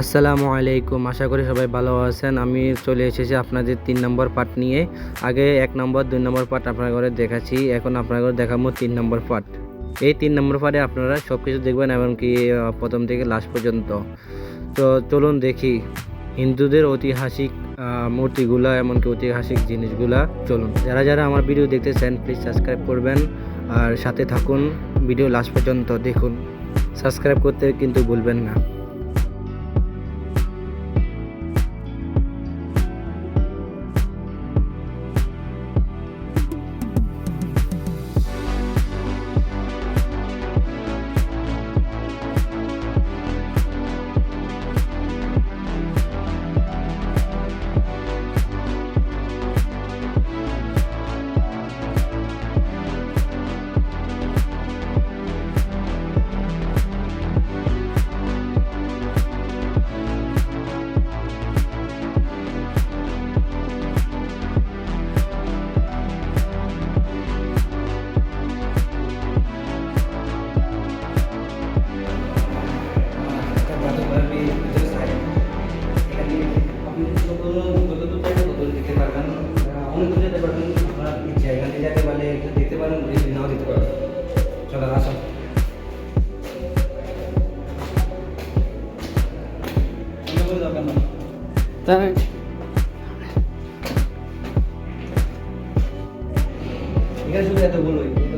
আসসালামু আলাইকুম, আশা করি সবাই ভালো আছেন। আমি চলে এসেছি আপনাদের তিন নম্বর পার্ট নিয়ে। আগে এক নম্বর, দুই নম্বর পার্ট আপনার ঘরে দেখাচ্ছি। এখন আপনার ঘরে দেখাবো তিন নম্বর পার্ট এই তিন নম্বর পার্টে আপনারা সব কিছু দেখবেন এমনকি প্রথম থেকে লাস্ট পর্যন্ত। তো চলুন দেখি, হিন্দুদের ঐতিহাসিক মূর্তিগুলা এমনকি ঐতিহাসিক জিনিসগুলা। চলুন, যারা যারা আমার ভিডিও দেখতে দেখতেছেন প্লিজ সাবস্ক্রাইব করবেন। আর সাথে থাকুন, ভিডিও লাস্ট পর্যন্ত দেখুন। সাবস্ক্রাইব করতে কিন্তু ভুলবেন না। kan dibilang itu kan saudara asam Tarik. Ini kan sudah tuh bulu.